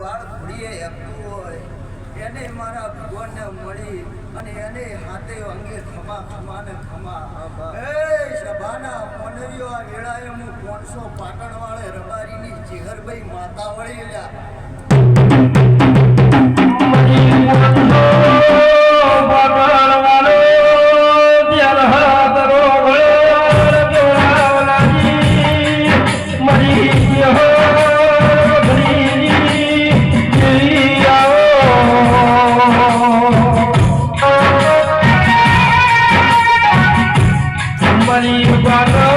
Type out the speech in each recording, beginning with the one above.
બાળ ઘોડીએ આપતું હોય એને મારા ભગવાનને મળી અને એને હાથે અંગે ખમા ખમા ને ખમા. એ સભાના મનવીઓ આ વેળાએ હું કોણસો પાટણ વાળે રબારીની ચિહરભાઈ માતા વળી લ્યા. money, you got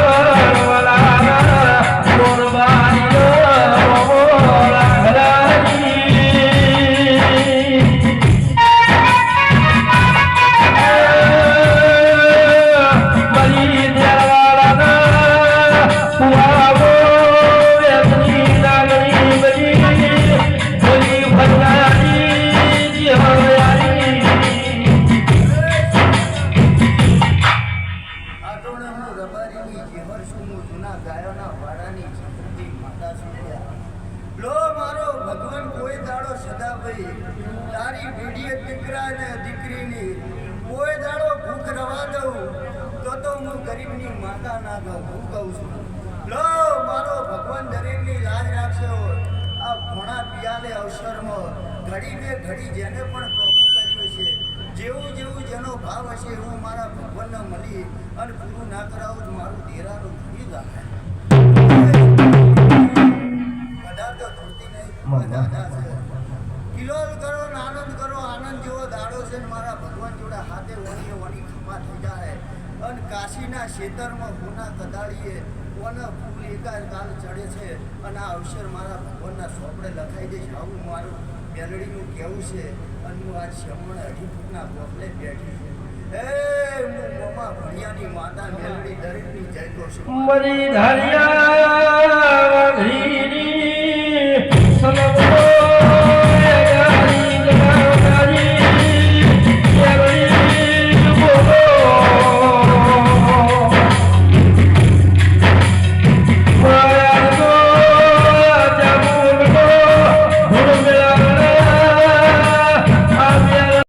હું જૂના ગાયોના વાડાની જીવતી માતા છું લો મારો ભગવાન, કોઈ દાડો સદાભાઈ તારી ભીડીએ દીકરા ને દીકરીની. કોઈ દાડો ભૂખ રવા દઉં, તો તો હું ગરીબની માતા ના દઉં હું કહું છું. લો મારો ભગવાન, દરેકની લાજ રાખશે આ ઘણા પિયાલે અવસરમાં ઘડી બે ઘડી જેને પણ પ્રભુ કર્યું છે જેવું જેવું જેનો ભાવ હશે, હું મારા અને પૂરું ના કરાવું તો મારું દેરાનું ભૂલી જાય બધા તો ધરતી નહીં દાદા છે. કિલોલ કરો ને આનંદ કરો આનંદ જેવો દાડો છે ને મારા ભગવાન જોડે હાથે વણીએ વણી ખમા થઈ જાય અને કાશીના ખેતરમાં ગુના કદાળીએ કોના ફૂલ એકાદ કાલ ચડે છે અને આ અવસર મારા ભગવાનના સોપડે લખાઈ દઈશ. આવું મારું મેલડીનું કહેવું છે. અને હું આજ શમણ અઢી ફૂટના ગોખલે બેઠી મોમાં માતા મેલડી દરેકની જય કહું મરી ધરિયા